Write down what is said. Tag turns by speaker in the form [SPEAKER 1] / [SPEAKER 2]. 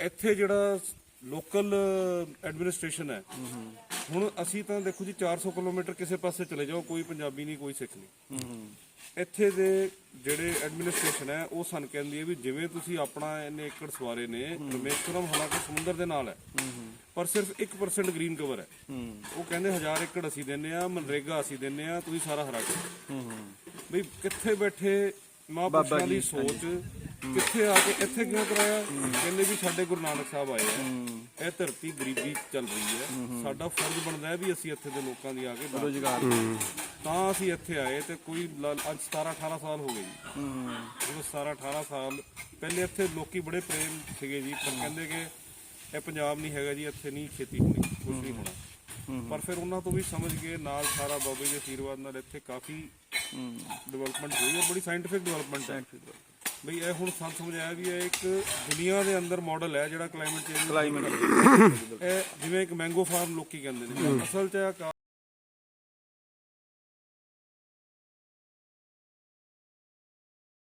[SPEAKER 1] ਇੱਥੇ ਜਿਹੜਾ local administration ਹੈ ਹੁਣ ਅਸੀਂ ਤਾਂ ਦੇਖੋ ਜੀ 400 ਕਿਲੋਮੀਟਰ ਕਿਸੇ ਪਾਸੇ ਚਲੇ ਜਾਓ ਕੋਈ ਪੰਜਾਬੀ ਨਹੀਂ ਕੋਈ ਸਿੱਖ ਨਹੀਂ। ਇੱਥੇ ਦੇ ਜਿਹੜੇ ਐਡਮਿਨਿਸਟ੍ਰੇਸ਼ਨ ਹੈ ਉਹ ਸਾਨੂੰ ਕਹਿੰਦੀ ਹੈ ਵੀ ਜਿਵੇਂ ਤੁਸੀਂ ਆਪਣਾ ਇੰਨੇ ਏਕੜ ਸਵਾਰੇ ਨੇ ਰਮੇਸ਼ਵਰਮ ਹਾਲਾਂਕਿ ਸਮੁੰਦਰ ਦੇ ਨਾਲ ਹੈ ਪਰ ਸਿਰਫ 1% ਗ੍ਰੀਨ ਕਵਰ ਹੈ। ਉਹ ਕਹਿੰਦੇ 1000 ਏਕੜ ਅਸੀਂ ਦਿੰਨੇ ਆ ਮਨਰੇਗਾ ਅਸੀਂ ਦਿੰਨੇ ਆ ਤੁਸੀਂ ਸਾਰਾ ਹਰਾ ਕੇ ਬਈ ਕਿੱਥੇ ਬੈਠੇ ਮਹਾਂਪੁਰਸ਼ਾਂ ਦੀ ਸੋਚ ਕਿੱਥੇ ਆ ਕੇ ਇੱਥੇ ਕਿਉਂ ਕਰਾਇਆ? ਕਹਿੰਦੇ ਵੀ ਸਾਡੇ ਗੁਰੂ ਨਾਨਕ ਸਾਹਿਬ ਆਏ ਆ। ਇਹ ਧਰਤੀ ਗਰੀਬੀ ਚੱਲ ਰਹੀ ਹੈ। ਸਾਡਾ ਫਰਜ਼ ਬਣਦਾ ਹੈ ਵੀ ਅਸੀਂ ਇੱਥੇ ਦੇ ਲੋਕਾਂ ਦੀ ਆ ਕੇ
[SPEAKER 2] ਰੋਜ਼ਗਾਰ
[SPEAKER 1] ਤਾਂ ਅਸੀਂ ਇੱਥੇ ਆਏ ਤੇ ਕੋਈ ਅੱਜ 17 18 ਸਾਲ ਹੋ ਗਏ ਜੀ। ਜਦੋਂ 17 18 ਸਾਲ ਪਹਿਲੇ ਇੱਥੇ ਲੋਕੀ ਬੜੇ ਪ੍ਰੇਮ ਸੀਗੇ ਜੀ ਪਰ ਕਹਿੰਦੇ ਕਿ ਇਹ ਪੰਜਾਬ ਨਹੀਂ ਹੈਗਾ ਜੀ ਇੱਥੇ ਨਹੀਂ ਖੇਤੀ ਹੋਣੀ ਕੁਝ ਨਹੀਂ ਹੋਣਾ। ਪਰ ਫਿਰ ਉਹਨਾਂ ਤੋਂ ਵੀ ਸਮਝ ਕੇ ਨਾਲ ਸਾਰਾ ਬਾਬੇ ਦੇ ਆਸ਼ੀਰਵਾਦ ਨਾਲ ਇੱਥੇ ਕਾਫੀ ਡਿਵੈਲਪਮੈਂਟ ਹੋਈ ਹੈ ਬੜੀ ਸਾਇੰਟੀਫਿਕ ਡਿਵੈਲਪਮੈਂਟ ਹੈ। ਬਈ ਇਹ ਹੁਣ ਸਾਨੂੰ ਸਮਝ ਆਇਆ ਵੀ ਇਹ ਇੱਕ ਦੁਨੀਆ ਦੇ ਅੰਦਰ ਮਾਡਲ ਹੈ ਜਿਹੜਾ ਕਲਾਈਮੇਟ ਚੇਂਜ
[SPEAKER 2] ਕਲਾਈਮੇਟ
[SPEAKER 1] ਇਹ ਜਿਵੇਂ ਇੱਕ ਮੈਂਗੋ ਫਾਰਮ ਲੋਕੀ ਕਹਿੰਦੇ ਨੇ। ਅਸਲ 'ਚ ਇਹ ਕਾ-